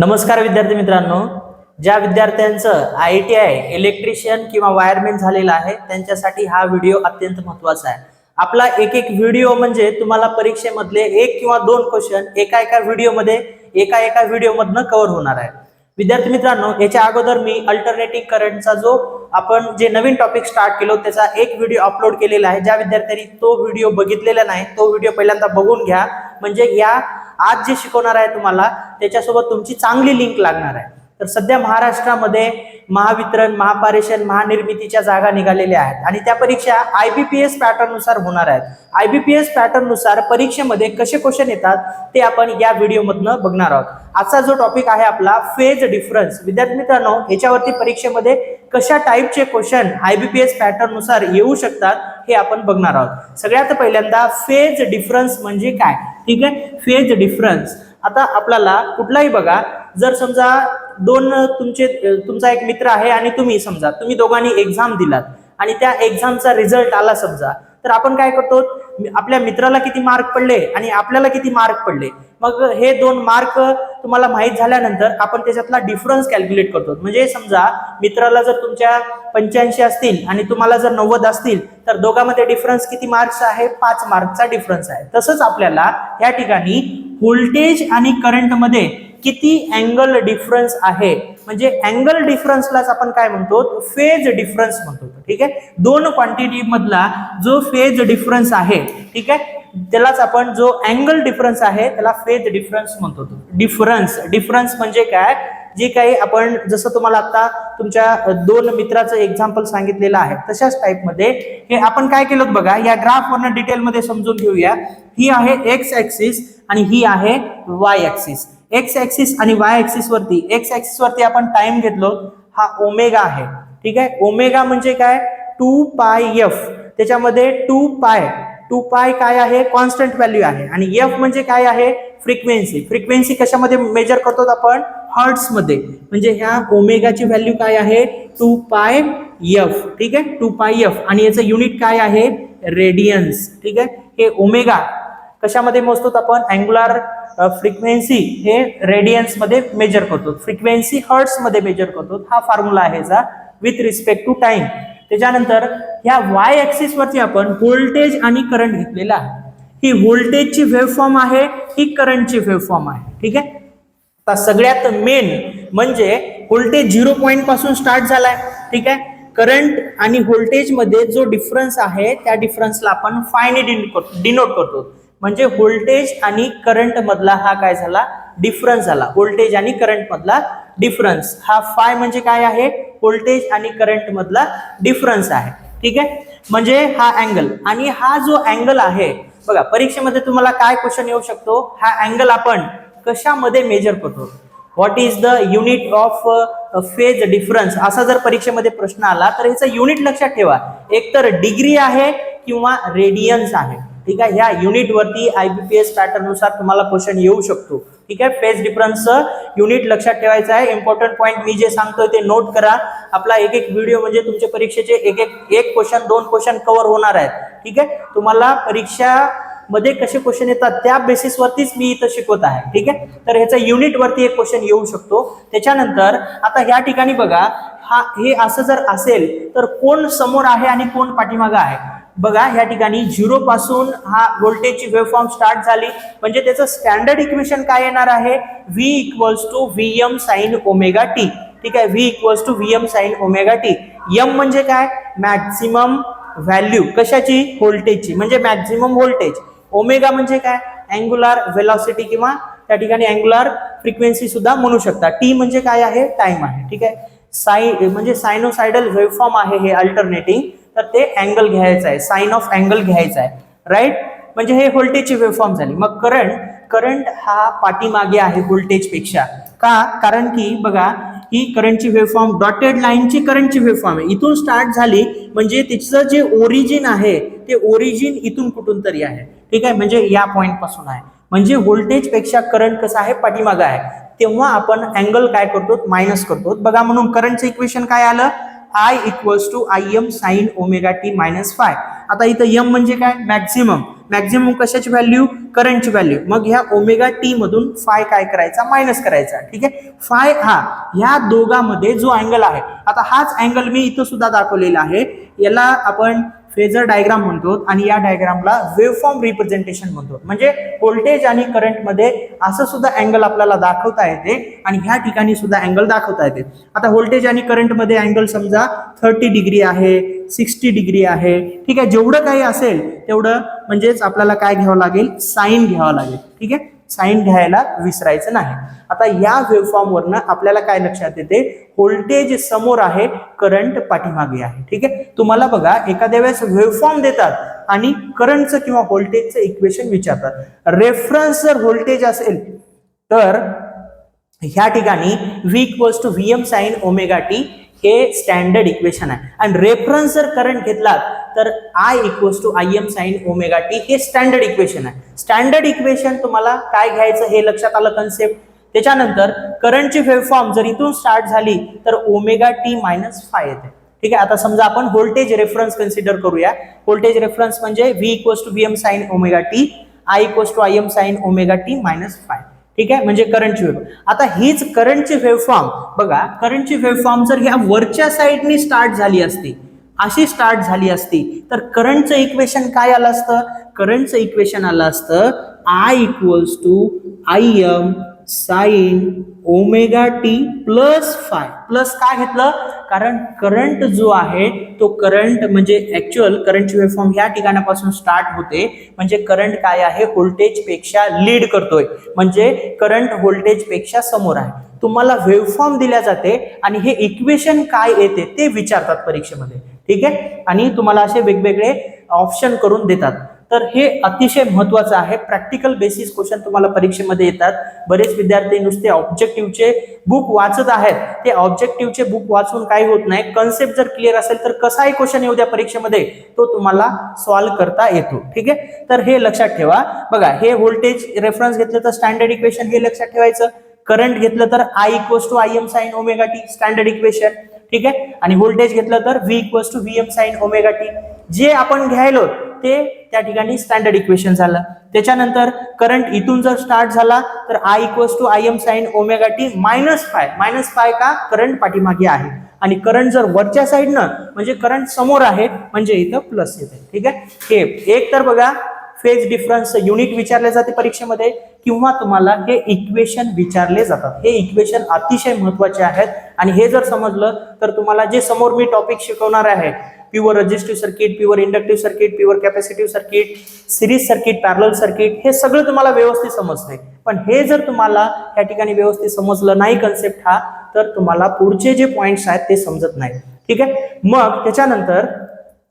नमस्कार विद्यार्थी मित्रांनो. ज्या विद्यार्थ्यांचं आय टी आय इलेक्ट्रिशियन किंवा वायरमॅन झालेलं आहे त्यांच्यासाठी हा व्हिडिओ अत्यंत महत्त्वाचा आहे. आपला एक एक व्हिडिओ म्हणजे तुम्हाला परीक्षेमधले एक किंवा दोन क्वेश्चन एका एका व्हिडिओमध्ये एका एका व्हिडिओमधनं कव्हर होणार आहे. विद्यार्थी मित्रांनो याच्या अगोदर मी अल्टरनेटिव्ह करंटचा जो आपण जे नवीन टॉपिक स्टार्ट केलो त्याचा एक व्हिडिओ अपलोड केलेला आहे. ज्या विद्यार्थ्यांनी तो व्हिडिओ बघितलेला नाही तो व्हिडिओ पहिल्यांदा बघून घ्या. म्हणजे या आज जे शिकवणार आहे तुम्हाला त्याच्यासोबत तुमची चांगली लिंक लागणार आहे. तर सध्या महाराष्ट्रामध्ये महावितरण महापारेषण महानिर्मितीच्या जागा निघालेल्या आहेत. आणि त्या परीक्षा आय बी पी एस पॅटर्ननुसार होणार आहेत. आय बी पी एस पॅटर्ननुसार परीक्षेमध्ये कसे क्वेश्चन येतात ते आपण या व्हिडिओमधनं बघणार आहोत. आजचा जो टॉपिक आहे आपला फेज डिफरन्स विद्यार्थी मित्रांनो याच्यावरती परीक्षेमध्ये कशा टाईपचे question I B P S पॅटर्ननुसार येऊ शकतात हे आपण बघणार आहोत. सगळ्यात पहिल्यांदा फेज डिफरन्स म्हणजे काय? ठीक आहे? फेज डिफरन्स आता आपल्याला कुठलाही बघा जर समजा दोन तुमचे तुमचा एक मित्र आहे आणि तुम्ही समजा तुम्ही दोघांनी एक्झाम दिलात आणि त्या एक्झामचा रिझल्ट आला समजा तर आपण काय करतो? आपल्या मित्राला किती मार्क पडले आणि आपल्याला किती मार्क पडले? मग हे दोन मार्क तुम्हाला माहीत झाल्यानंतर आपण त्याच्यातला डिफरन्स कॅल्क्युलेट करतो. म्हणजे समजा मित्राला जर तुमच्या पंच्याऐंशी असतील आणि तुम्हाला जर नव्वद असतील तर दोघांमध्ये डिफरन्स किती मार्क्स आहे? पाच मार्कचा डिफरन्स आहे. तसंच आपल्याला या ठिकाणी व्होल्टेज आणि करंटमध्ये किती अँगल डिफरन्स आहे? म्हणजे अँगल डिफरन्सलाच आपण काय म्हणतो? फेज डिफरन्स म्हणतो. ठीक आहे? दोन क्वांटिटी मधला जो फेज डिफरन्स आहे ठीक आहे? त्यालाच आपण जो अँगल डिफरन्स आहे त्याला फेज डिफरन्स म्हणतो. डिफरन्स डिफरन्स म्हणजे काय? जे काही आपण जसं तुम्हाला आता तुमच्या दोन मित्राचं एक्झाम्पल सांगितलेलं आहे तशाच टाईपमध्ये हे आपण काय केलं बघा या ग्राफवरनं डिटेलमध्ये समजून घेऊया. ही आहे एक्स ऍक्सिस आणि ही आहे वाय ऍक्सिस एक्स ऍक्सिस आणि वाय ऍक्सिस वरती एक्स ऍक्सिस वरती आपण टाइम घेतलो हा ओमेगा आहे. ठीक आहे? ओमेगा म्हणजे काय? टू पाय एफ त्याच्यामध्ये टू पाय टू पाय काय आहे? कॉन्स्टंट व्हॅल्यू आहे. आणि एफ म्हणजे काय आहे? फ्रिक्वेन्सी फ्रिक्वेन्सी कशामध्ये मेजर करतो आपण? हर्ट्समध्ये. म्हणजे ह्या ओमेगाची व्हॅल्यू काय आहे? टू पाय एफ ठीक आहे? टू पाय एफ आणि याचं युनिट काय आहे? रेडियन्स ठीक आहे? हे ओमेगा कशामध्ये मोजतो आपण? अँग्युलर फ्रिक्वेन्सी हे रेडियन्समध्ये मेजर करतो. फ्रिक्वेन्सी हर्ट्समध्ये मेजर करतो. हा फॉर्म्युला आहे याचा विथ रिस्पेक्ट टू टाइम त्याच्यानंतर ह्या वाय ॲक्सिसवरती आपण व्होल्टेज आणि करंट घेतलेला आहे. ही व्होल्टेजची वेव्हफॉर्म आहे ही करंटची वेव्हफॉर्म आहे. ठीक आहे? आता सगळ्यात मेन म्हणजे व्होल्टेज झिरो पॉईंटपासून स्टार्ट झालाय. ठीक आहे? करंट आणि व्होल्टेजमध्ये जो डिफरन्स आहे त्या डिफरन्सला आपण फायने डिनोट करतो. म्हणजे व्होल्टेज आणि करंट मधला हा काय झाला? डिफरन्स झाला. व्होल्टेज आणि करंट मधला डिफरन्स हा फाय म्हणजे काय आहे? व्होल्टेज आणि करंट मधला डिफरन्स आहे. ठीक आहे? म्हणजे हा अँगल आणि हा जो अँगल आहे बघा परीक्षेमध्ये तुम्हाला काय क्वेश्चन येऊ शकतो? हा अँगल आपण कशामध्ये मेजर करतो? What is the unit of phase difference असा जर परीक्षेमध्ये प्रश्न आला तर ह्याचं युनिट लक्षात ठेवा. एक तर डिग्री आहे किंवा रेडियन्स आहे. ठीक आहे? ह्या युनिटवरती आय बी पी एसनुसार तुम्हाला क्वेश्चन येऊ शकतो. ठीक आहे? फेज डिफरन्स युनिट लक्षात ठेवायचं आहे. इम्पॉर्टंट पॉईंट मी जे सांगतोय ते नोट करा. आपला म्हणजे एक एक व्हिडिओ म्हणजे तुमच्या परीक्षेचे एक एक एक क्वेश्चन दोन क्वेश्चन कव्हर होणार आहेत. ठीक आहे? तुम्हाला परीक्षा मध्ये कसे क्वेश्चन येतात त्या बेसिसवरतीच मी इथं शिकवत आहे. ठीक आहे? तर ह्याचा युनिटवरती एक क्वेश्चन येऊ शकतो. त्याच्यानंतर आता ह्या ठिकाणी बघा हा हे असं जर असेल तर कोण समोर आहे आणि कोण पाठीमागं आहे? बघा ह्या ठिकाणी झिरो पासून हा व्होल्टेजची वेव्हफॉर्म स्टार्ट झाली. म्हणजे त्याचं स्टँडर्ड इक्वेशन काय येणार आहे? V equals to v m sine omega t ठीक आहे? V equals to v m sine omega t m म्हणजे काय? मॅक्झिमम व्हॅल्यू कशाची? व्होल्टेजची म्हणजे मॅक्झिमम व्होल्टेज ओमेगा म्हणजे काय? अँग्युलर व्हेलॉसिटी किंवा त्या ठिकाणी अँग्युलर फ्रिक्वेन्सी सुद्धा म्हणू शकता. टी म्हणजे काय आहे? टाइम आहे. ठीक आहे? साई म्हणजे सायनोसायडल वेव्हफॉर्म आहे हे अल्टरनेटिंग तर ते अँगल घ्यायचं आहे. साईन ऑफ अँगल घ्यायचा आहे. राईट म्हणजे हे व्होल्टेजची वेवफॉर्म झाली. मग करंट करंट हा पाठीमागे आहे व्होल्टेजपेक्षा का? कारण की बघा ही करंटची वेवफॉर्म डॉटेड लाईनची करंटची वेवफॉर्म आहे. इथून स्टार्ट झाली म्हणजे तिचं जे ओरिजिन आहे ते ओरिजिन इथून कुठून तरी आहे. ठीक आहे? म्हणजे या पॉईंटपासून आहे. म्हणजे व्होल्टेजपेक्षा करंट कसं आहे? पाठीमागं आहे. तेव्हा आपण अँगल काय करतो? मायनस करतो. बघा म्हणून करंटचं इक्वेशन काय आलं? I equals to I m sine omega t minus phi आता इथं यम म्हणजे काय? मॅक्झिमम मॅक्झिमम कशाची व्हॅल्यू करंटची व्हॅल्यू मग ह्या ओमेगा टी मधून फाय काय करायचा? मायनस करायचा. ठीक आहे? फाय हा ह्या दोघांमध्ये जो अँगल आहे. आता हाच अँगल मी इथं सुद्धा दाखवलेला आहे. याला आपण फेजर डायग्राम म्हणतो आणि या डायग्रामला वेवफॉर्म रिप्रेझेंटेशन म्हणतो. म्हणजे व्होल्टेज आणि करंटमध्ये असं सुद्धा अँगल आपल्याला दाखवता येते आणि ह्या ठिकाणी सुद्धा अँगल दाखवता येते. आता व्होल्टेज आणि करंटमध्ये अँगल समजा थर्टी डिग्री आहे सिक्स्टी डिग्री आहे ठीक आहे जेवढं काही असेल तेवढं म्हणजेच आपल्याला काय घ्यावं लागेल? साईन घ्यावं लागेल. ठीक आहे? साईन घ्यायला विसरायचं नाही. आता या वेवफॉर्म वरनं आपल्याला काय लक्षात येते? व्होल्टेज समोर आहे करंट पाठीमागे आहे. ठीक आहे? तुम्हाला बघा एखाद्या वेळेस वेवफॉर्म देतात आणि करंटचं किंवा व्होल्टेजचं इक्वेशन विचारतात. रेफरन्स जर व्होल्टेज असेल तर ह्या ठिकाणी v equals to v m sine omega t हे स्टँडर्ड इक्वेशन आहे. आणि रेफरन्स जर करंट घेतलात तर I equals to I m sine omega t हे स्टँडर्ड इक्वेशन आहे. स्टँडर्ड इक्वेशन तुम्हाला काय घ्यायचं हे लक्षात आलं कन्सेप्ट त्याच्यानंतर करंटची वेवफॉर्म जर इथून स्टार्ट झाली तर ओमेगा टी मायनस फाय येते. ठीक आहे? आता समजा आपण व्होल्टेज रेफरन्स कन्सिडर करूया. व्होल्टेज रेफरन्स म्हणजे v equals to v m sine omega t I equals to I m sine omega t minus phi ठीक आहे? म्हणजे करंटची वेव आता हीच करंटची वेवफॉर्म बघा करंटची वेवफॉर्म जर ह्या वरच्या साईडनी स्टार्ट झाली असती अशी स्टार्ट झाली असती. तर करंटचं इक्वेशन काय आलं असतं? करंटचं इक्वेशन आलं असतं I equals to I m sine omega t plus phi plus काय घेतलं? कारण करंट जो आहे तो करंट म्हणजे ऍक्च्युअल करंटची वेफॉर्म ह्या ठिकाणापासून स्टार्ट होते. म्हणजे करंट काय आहे? व्होल्टेजपेक्षा लीड करतोय. म्हणजे करंट व्होल्टेजपेक्षा समोर आहे. तुम्हाला वेवफॉर्म दिल्या जाते आणि हे इक्वेशन काय येते? ते विचारतात परीक्षेमध्ये. ठीक आहे? आणि तुम्हाला असे वेगवेगळे ऑप्शन करून देतात. तर हे अतिशय महत्वाचं आहे. प्रॅक्टिकल बेसिस क्वेश्चन तुम्हाला परीक्षेमध्ये येतात. बरेच विद्यार्थी नुसते ऑब्जेक्टिव्हचे बुक वाचत आहेत. ते ऑब्जेक्टिव्हचे बुक वाचून काही होत नाही. कन्सेप्ट जर क्लिअर असेल तर कसाही क्वेश्चन येऊ द्या परीक्षेमध्ये. तो तुम्हाला सॉल्व्ह करता येतो. ठीक आहे? तर हे लक्षात ठेवा. बघा हे व्होल्टेज रेफरन्स घेतलं तर स्टँडर्ड इक्वेशन हे लक्षात ठेवायचं. करंट घेतलं तर I equals to I m sine omega t standard equation ठीक आहे? आणि व्होल्टेज घेतलं तर v equals to v m sine omega t जे आपण घ्यायलो ते त्या ठिकाणी स्टँडर्ड इक्वेशन झालं. त्याच्यानंतर करंट इथून जर स्टार्ट झाला तर I equals to I m sine omega t minus phi minus phi का करंट पाठीमागे आहे. आणि करंट जर वरच्या साईडनं म्हणजे करंट समोर आहे म्हणजे इथं प्लस येते ठीक आहे? हे एक तर बघा फेज डिफरन्स युनिट विचारले जाते परीक्षेमध्ये किंवा तुम्हाला हे इक्वेशन विचारले जातात. हे इक्वेशन अतिशय महत्त्वाचे आहेत. आणि हे जर समजलं तर तुम्हाला जे समोर मी टॉपिक शिकवणार आहे pure resistive circuit pure inductive circuit pure capacitive circuit series circuit parallel circuit हे सगळं तुम्हाला व्यवस्थित समजते पण हे जर तुम्हाला या ठिकाणी व्यवस्थित समजलं नाही कन्सेप्ट हा तर तुम्हाला पुढचे जे पॉईंट्स आहेत ते समजत नाही. ठीक आहे? मग त्याच्यानंतर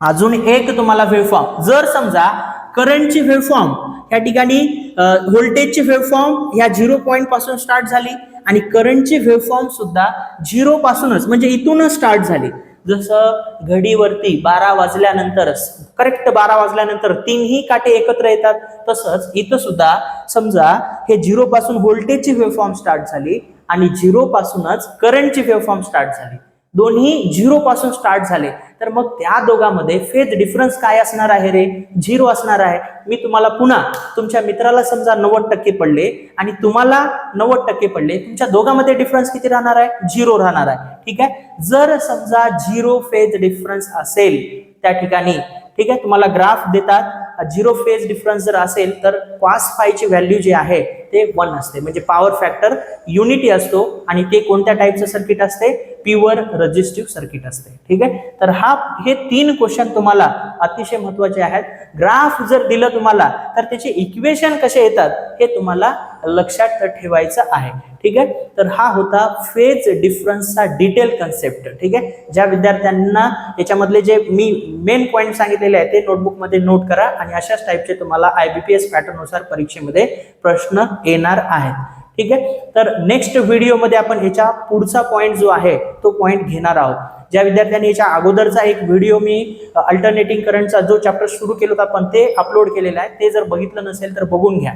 अजून एक तुम्हाला वेवफॉर्म जर समजा करंटची वेवफॉर्म या ठिकाणी व्होल्टेजची वेवफॉर्म ह्या झिरो पॉईंटपासून स्टार्ट झाली आणि करंटची वेवफॉर्म सुद्धा झिरो पासूनच म्हणजे इथूनच स्टार्ट झाली. जसं घडीवरती बारा वाजल्यानंतर करेक्ट बारा वाजल्यानंतर तीनही काटे एकत्र येतात तसंच इथं सुद्धा समजा हे झिरो पासून व्होल्टेजची वेवफॉर्म स्टार्ट झाली आणि झिरो पासूनच करंटची वेवफॉर्म स्टार्ट झाली. दोन्ही झिरो पासून स्टार्ट झाले. तर मग त्या दोघांमध्ये फेज डिफरन्स काय असणार आहे रे? झिरो असणार आहे. मी तुम्हाला पुन्हा तुमच्या मित्राला समजा नव्वद टक्के पडले आणि तुम्हाला नव्वद टक्के पडले तुमच्या दोघांमध्ये डिफरन्स किती राहणार आहे? झिरो राहणार आहे. ठीक आहे? जर समजा झिरो फेज डिफरन्स असेल त्या ठिकाणी ठीक आहे? तुम्हाला ग्राफ देतात. झिरो फेज डिफरन्स जर असेल तर कॉस फायची व्हॅल्यू जी आहे ते वन असते. म्हणजे पॉवर फॅक्टर युनिटी असतो आणि ते कोणत्या टाईपचं सर्किट असते? प्युअर रजिस्टिव्ह सर्किट असते. ठीक आहे? तर हा हे तीन क्वेश्चन तुम्हाला अतिशय महत्त्वाचे आहेत. ग्राफ जर दिलं तुम्हाला तर त्याचे इक्वेशन कसे येतात? हे तुम्हाला लक्षात ठेवायचं आहे. ठीक आहे? तर हा होता फेज डिफरन्सचा डिटेल कन्सेप्ट ठीक आहे? ज्या विद्यार्थ्यांना याच्यामधले जे मी मेन पॉईंट सांगितलेले आहे ते नोटबुकमध्ये नोट करा आणि अशाच टाईपचे तुम्हाला आय बी पी एस पॅटर्ननुसार परीक्षेमध्ये प्रश्न येणार आहेत. ठीक आहे? तर नेक्स्ट व्हिडिओमध्ये आपण याच्या पुढचा पॉईंट जो आहे तो पॉईंट घेणार आहोत. ज्या विद्यार्थ्यांनी याच्या अगोदरचा एक व्हिडिओ मी अल्टरनेटिंग करंटचा जो चॅप्टर सुरू केला होता पण ते अपलोड केलेलं आहे. ते जर बघितलं नसेल तर बघून घ्या.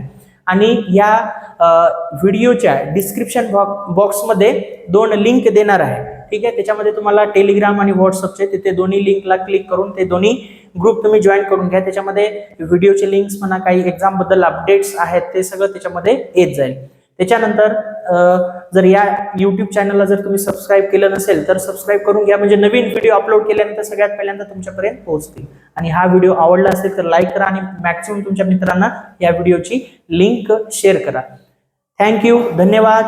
आणि या व्हिडिओच्या डिस्क्रिप्शन बॉक्समध्ये दोन लिंक देणार आहे. ठीक आहे? त्याच्यामध्ये तुम्हाला टेलिग्राम आणि व्हॉट्सअपचे तिथे दोन्ही लिंकला क्लिक करून ते दोन्ही ग्रुप तुम्ही जॉईन करून घ्या. त्याच्यामध्ये व्हिडिओचे लिंक्स म्हणा काही एक्झामबद्दल अपडेट्स आहेत ते सगळं त्याच्यामध्ये येत जाईल. त्याच्यानंतर जर या युट्यूब चॅनलला जर तुम्ही सबस्क्राईब केलं नसेल तर सबस्क्राईब करून घ्या. म्हणजे नवीन व्हिडिओ अपलोड केल्यानंतर सगळ्यात पहिल्यांदा तुमच्यापर्यंत पोहोचतील. आणि हा व्हिडिओ आवडला असेल तर लाईक करा आणि मॅक्सिमम तुमच्या मित्रांना या व्हिडिओची लिंक शेअर करा. थँक्यू धन्यवाद.